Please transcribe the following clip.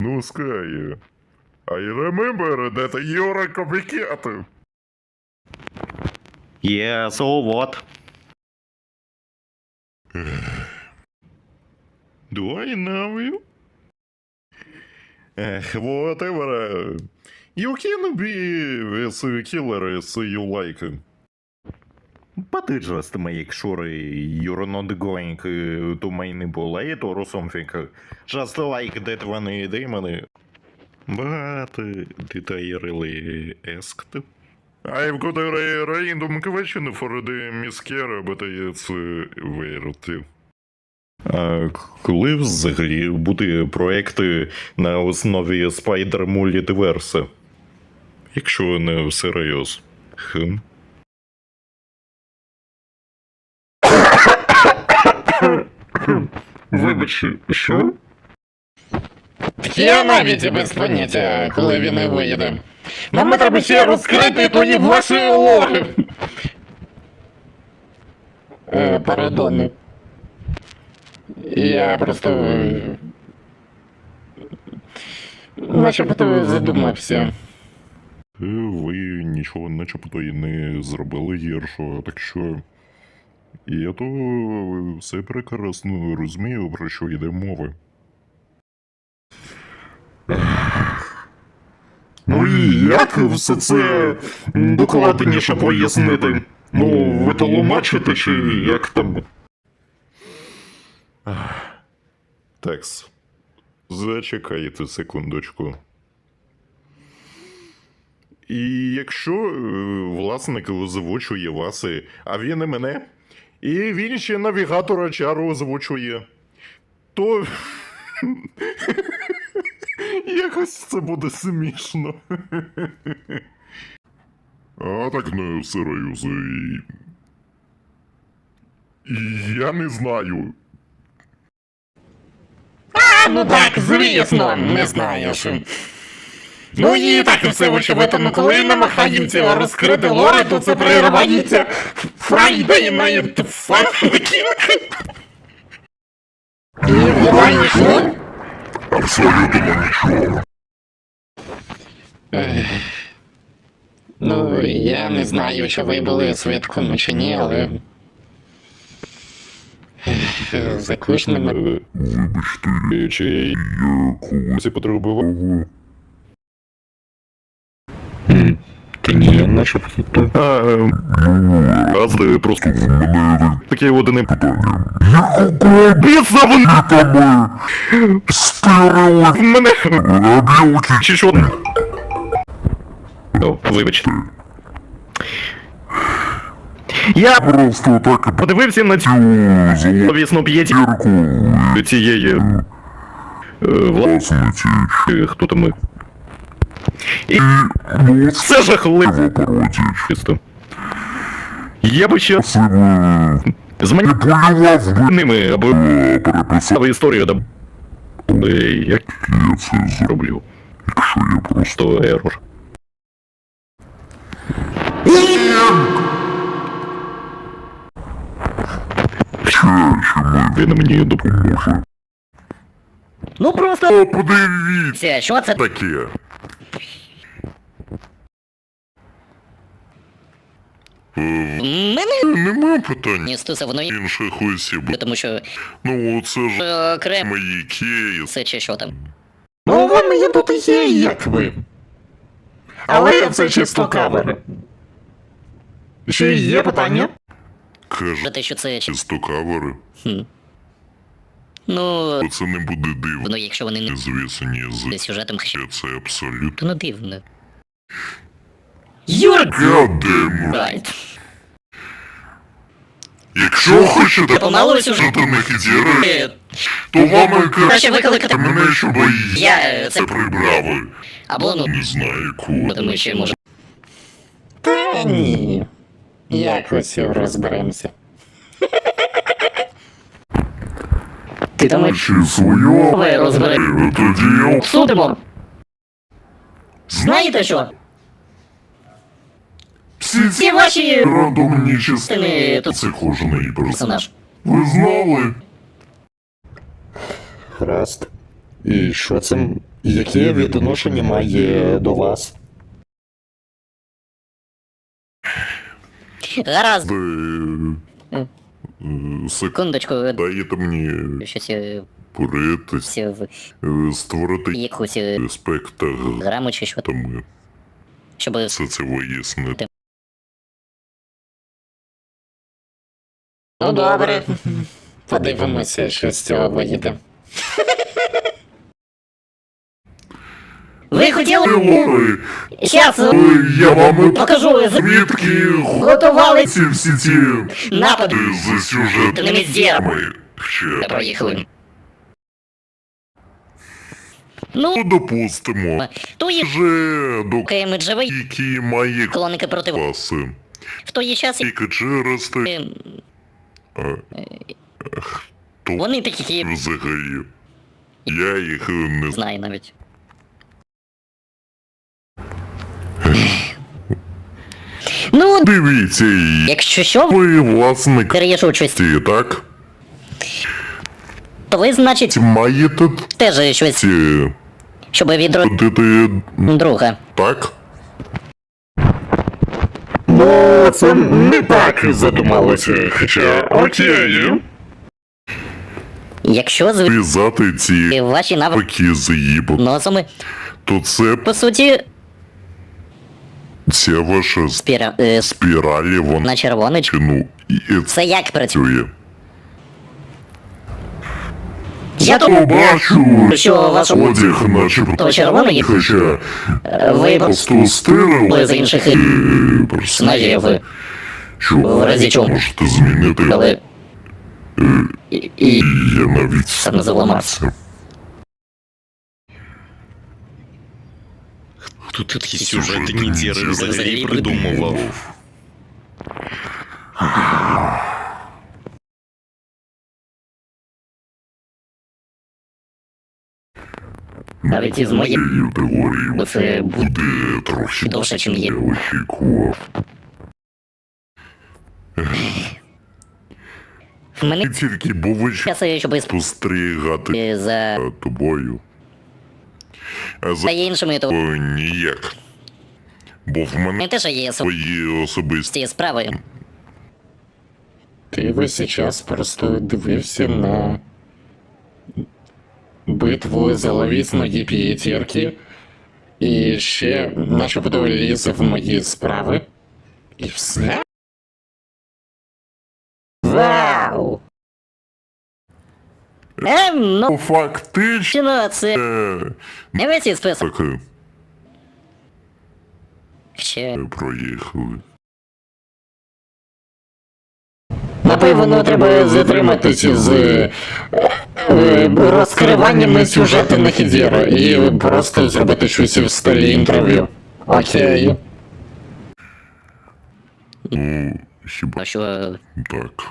No Sky, I remember that you're a complicated. Yeah, so what? Do I know you? Uh, whatever. uh, You can be as a killer as you like. But it just make sure you're not going uh, to manipulate or something. Just like that one demon. But uh, did I really ask? I've got a random question for the Miss but it's uh, weird. А коли взагалі буде проекти на основі Spider Multiverse? Якщо не всерйоз. Хм. Вибач, що? Я навіть без поняття, коли він і виїде. Нам треба ще розкрити твої ваші лори. Е, Пардон. Я просто. е, Начебто задумався. Е, Ви нічого начебто і не зробили гіршого, так що. Я то все прекрасно розумію, про що йде мова. Ну і як все це докладніше пояснити? Ну, ви толомачите чи як там? Такс. Зачекайте секундочку. І якщо е, власник озвучує вас, а він і мене, і він ще навігатора чару озвучує, то якось це буде смішно. А так не серйозно. І... Я не знаю. Ну так, звісно, не знаєш. Ну і так все очевидно, ну коли намагаємося розкрити лори, то це переривається Friday Night Fucking. І буває, що? Ех, Ну, я не знаю, чи ви були свідком чи ні, але. Ех, Закличними. Вибачте, чи я когось потребував? Та ні, А, Газди просто в мене таке одне питання. Якого біса вони там стирили в мене білки чи що? О, вибачте. Я Просто так подивився на цю зловісну п'ятірку цієї е, власниці, хто там ми. І це жахливо чисто. Я би ще зманіпулював ними, або переписав історію, да Але як я це зроблю, якщо я просто ерор. Він мені допоможе. Ну просто Подивіться що це таке. Мене Нема питань не стосовно інших осіб. тому що Ну, це ж е, окремо мої кейси. це чи що там. Ну, вам є тут є, як ви. Але це чисто кавер. Ще є питання? Каже, Про те, що це чисто кавери. ну, Це не буде дивно. ну якщо вони не Звісені з сюжетом хоча це абсолютно. ну дивно. You're Гадем. right. Якщо хочете помалуюсь уже. жити на хідіри, Е, то вам Краще викликати мене, щоб Я, е, це це- прибрали. Або ну, Не знаю кого. тому що може. Та ні. Якось розберемося. Ти думаєш, Чи свою ви розбери. тоді Судимо. Знаєте що? Всі Ці ваші рандомні частини. тут Це кожний персонаж. Ви знали? Гаразд. І що це Яке відношення має до вас? Гаразд, Е, Е. е, Сек... секундочку, Дайте мені щось е, поритись, всі в е, створити якусь е, спектр граму чи що, там щоб все це вияснити. Ну добре. Подивимося, що з цього вийде. ви хотіли Ой, щас ой, я вам покажу звідки готували ці всі ці напад е, з сюжетами на ще. проїхали. Ну, Ну, допустимо. то є Вже до ми живі, які має колоники проти класи. в той час Тільки через те, е, хто вони такі взагалі. Я їх е, не знаю. навіть. Ну, Дивіться, якщо що, ви власник ці, так? то ви, значить, Маєте теж щось, ці щоб відродити дити друга. так? Ну, це не так задумалося, хоча окей. Якщо зв'язати ці ваші навики з носами, то це по суті, ця ваша спіра, е, спіралі, вона на червоничку. ну, і це як працює? працює. Я тому Побачу, що вашу одяг начебто червоний, Хоча ви просто стирили з інших е, персонажів, що в разі чого. можете змінити. але і, і Я навіть Це не зламався. Хто такі сюжетні діри взагалі придумував? Навіть із моєї Цією теорією це буде трохи довше, чим є. я очікував. в мене тільки був часи, щоб спостерігати за за тобою. А за іншими, то ніяк. Бо в мене не те, що є свої особисті справи. Ти весь час просто дивився на битву заловісної п'ятірки і ще начебто ліз в мої справи. І все? Вау! Ем, ну, фактично це е, не весь список. Ще проїхали. Напевно, треба затриматися з е, е, розкриванням сюжету на Хідєро і просто зробити щось в стилі інтерв'ю. Окей. Ну, хіба що так.